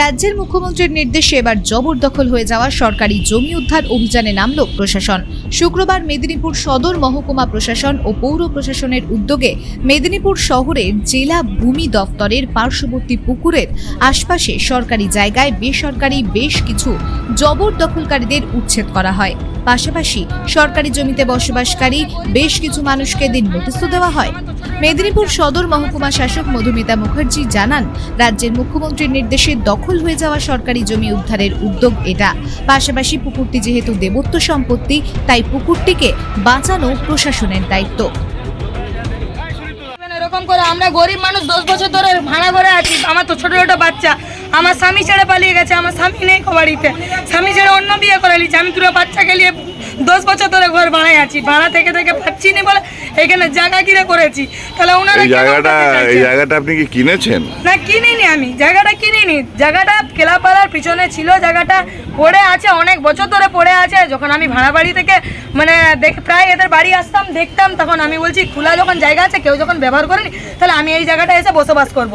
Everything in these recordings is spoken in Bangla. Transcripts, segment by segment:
রাজ্যের মুখ্যমন্ত্রীর নির্দেশে এবার জবরদখল হয়ে যাওয়া সরকারি জমি উদ্ধার অভিযানে নামল প্রশাসন। শুক্রবার মেদিনীপুর সদর মহকুমা প্রশাসন ও পৌর প্রশাসনের উদ্যোগে মেদিনীপুর শহরের জেলা ভূমি দফতরের পার্শ্ববর্তী পুকুরের আশপাশে সরকারি জায়গায় বেসরকারি বেশ কিছু জবরদখলকারীদের উচ্ছেদ করা হয়। পাশাপাশি সরকারি জমিতে বসবাসকারী বেশ কিছু মানুষকে দিন নোটিশও দেওয়া হয়। মেদিনীপুর সদর মহকুমা শাসক মধুমিতা মুখার্জি জানান, রাজ্যের মুখ্যমন্ত্রীর নির্দেশে দখল হয়ে যাওয়া সরকারি জমি উদ্ধারের উদ্যোগ এটা। পাশাপাশি পুকুরটি যেহেতু দেবত্ব সম্পত্তি, তাই পুকুরটিকে বাঁচানো প্রশাসনের দায়িত্ব। মানে এরকম করে আমরা গরিব মানুষ দশ বছর ধরে ভাড়া করে আছি, আমার তো ছোট ছোট বাচ্চা, আমার স্বামী ছেড়ে পালিয়ে গেছে, আমার স্বামী নেই কবাড়িতে বাড়িতে স্বামী ছেড়ে অন্য বিয়ে করে নিচ্ছে আমি দুটো বাচ্চাকে নিয়ে দশ বছর ধরে ঘর ভাড়ায় আছি ভাড়া থেকে থেকে পাচ্ছি নি বলে এখানে জায়গা কিনে করেছি? তাহলে ওনারা এই জায়গাটা এই জায়গাটা আপনি কি কিনেছেন? না কিনিনি আমি জায়গাটা কিনিনি। জায়গাটা কেলাপাড়ার পিছনে ছিল জায়গাটা পড়ে আছে অনেক বছর ধরে পড়ে আছে। যখন আমি ভাড়া বাড়ি থেকে মানে দেখ প্রায় এদের বাড়ি আসতাম দেখতাম তখন আমি বলছি খোলা যখন জায়গা আছে কেউ যখন ব্যবহার করেনি তাহলে আমি এই জায়গাটা এসে বসবাস করব।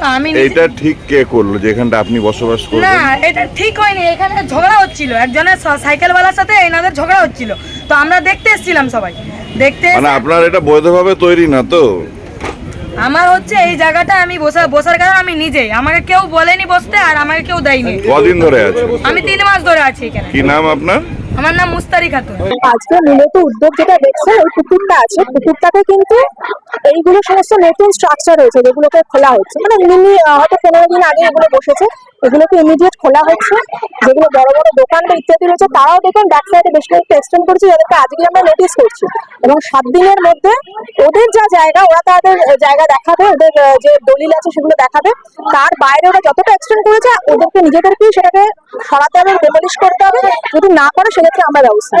তো আমি এইটা ঠিক কে করল? যেখানটা আপনি বসবাস না এটা ঠিক হয়নি এখানে ঝগড়া হচ্ছিল একজনের সাইকেল সাইকেলওয়ালার সাথে এনাদের ঝগড়া হচ্ছিল। তো আমরা দেখতে এসেছিলাম সবাই। দেখতে মানে আপনার এটা বৈধভাবে তৈরি না তো? আমার হচ্ছে এই জায়গাটা আমি বসা বসার কারণ আমি নিজেই। আমাকে কেউ বলেনি বসতে আর আমাকে কেউ দেয়নি। কদিন ধরে আছে? আমি তিন মাস ধরে আছি এখানে। কি নাম আপনার? আমার নাম মুস্তারি খাতুন। আজকে মূলত উদ্যোগ যেটা দেখছে, ওই পুকুরটা আছে। পুকুরটাকে কিন্তু এইগুলো সমস্ত নতুন স্ট্রাকচার হয়েছে, যেগুলোকে খোলা হচ্ছে। মানে মিনি হয়তো পনেরো দিন আগে এগুলো বসেছে। এগুলোকে ইমিডিয়েট খোলা হচ্ছে। যেগুলো বড় বড় দোকান বা ইত্যাদি রয়েছে, তারাও দেখুন ব্যাক বেশ কয়েকটা এক্সটেন্ড করেছে, যাদেরকে আজকে আমরা নোটিস করছি। এবং সাত দিনের মধ্যে ওদের যা জায়গা, ওরা তাদের জায়গা দেখাবে, ওদের যে দলিল আছে সেগুলো দেখাবে। তার বাইরে ওরা যতটা এক্সটেন্ড করেছে, ওদেরকে নিজেদেরকেই সেটাকে সরাতে হবে ডেমলিশ করতে হবে। যদি না করে সেক্ষেত্রে আমরা ব্যবস্থা।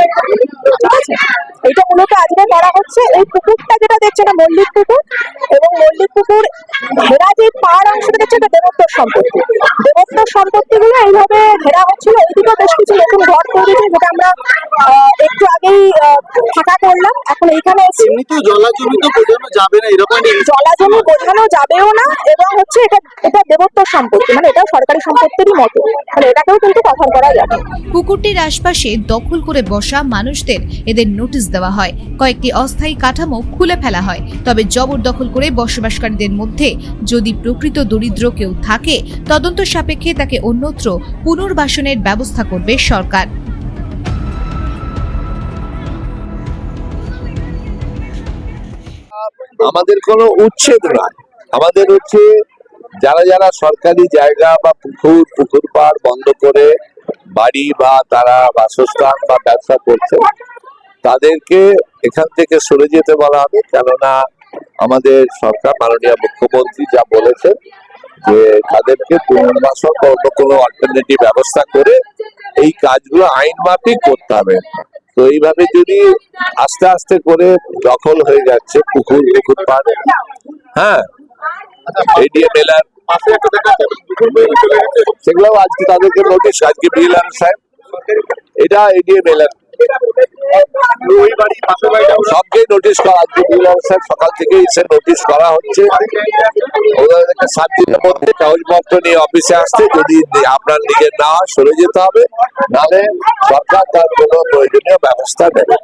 ঠিক আছে? এটা মূলত আজকে করা হচ্ছে। এই পুকুরটা যেটা দেখছে এটা মল্লিক পুকুর এবং মল্লিক পুকুর ঘেরা যে পাহাড় অংশটা দেখছে এটা দেবত্তর সম্পত্তি। দেবোত্তর সম্পত্তিগুলো এইভাবে ঘেরা হচ্ছিল এইদিকে বেশ কিছু নতুন ঘর তৈরি হয়েছে যেটা আমরা আহ, একটু আগেই আহ, ফাঁকা করলাম এখন এইখানে এমনিতেও জলাজমি তো বোঝানো যাবে না এরকম জলাজমি বোঝানো যাবেও না এবং হচ্ছে এটা এটা সম্পত্তি মানে এটা সরকারি সম্পত্তিরই মতো মানে এটাকেও কিন্তু কখন করা যাবে। পুকুরটির আশপাশে দখল করে বসা মানুষদের এদের নোটিশ দেওয়া হয়। কয়েকটি অস্থায়ী কাঠামো খুলে ফেলা হয়। তবে জবরদখল করে বসবাসকারীদের মধ্যে যদি প্রকৃত দরিদ্র কেউ থাকে তদন্ত সাপেক্ষে তাকে অন্যত্র পুনর্বাসনের ব্যবস্থা করবে সরকার। আমাদের কোনো উচ্ছেদ নয় আমাদের হচ্ছে যারা যারা সরকারি জায়গা বা পুকুর পুকুর পাড় বন্ধ করে বাড়ি বা তারা বাসস্থান বা ব্যবসা করছে, তাদেরকে এখান থেকে সরে যেতে বলা হবে। কেননা আমাদের সরকার, মাননীয় মুখ্যমন্ত্রী যা বলেছেন যে তাদেরকে পুনর্বাসন বা অন্য কোনো অল্টারনেটিভ ব্যবস্থা করে এই কাজগুলো আইন মাফিক করতে হবে। তো এইভাবে যদি আস্তে আস্তে করে দখল হয়ে যাচ্ছে পুকুর পুকুর পাড়ে হ্যাঁ সেগুলো আজকে তাদেরকে নোটিশ আজকে দিলাম স্যার এটা এডিএম এলার সবকেই নোটিশ করা, আজকে সকাল থেকে এসে নোটিশ করা হচ্ছে। সাত দিনের মধ্যে কাগজপত্র নিয়ে অফিসে আসতে, যদি আপনার নিজের না সরে যেতে হবে, নাহলে সরকার তার কোনো প্রয়োজনীয় ব্যবস্থা নেবে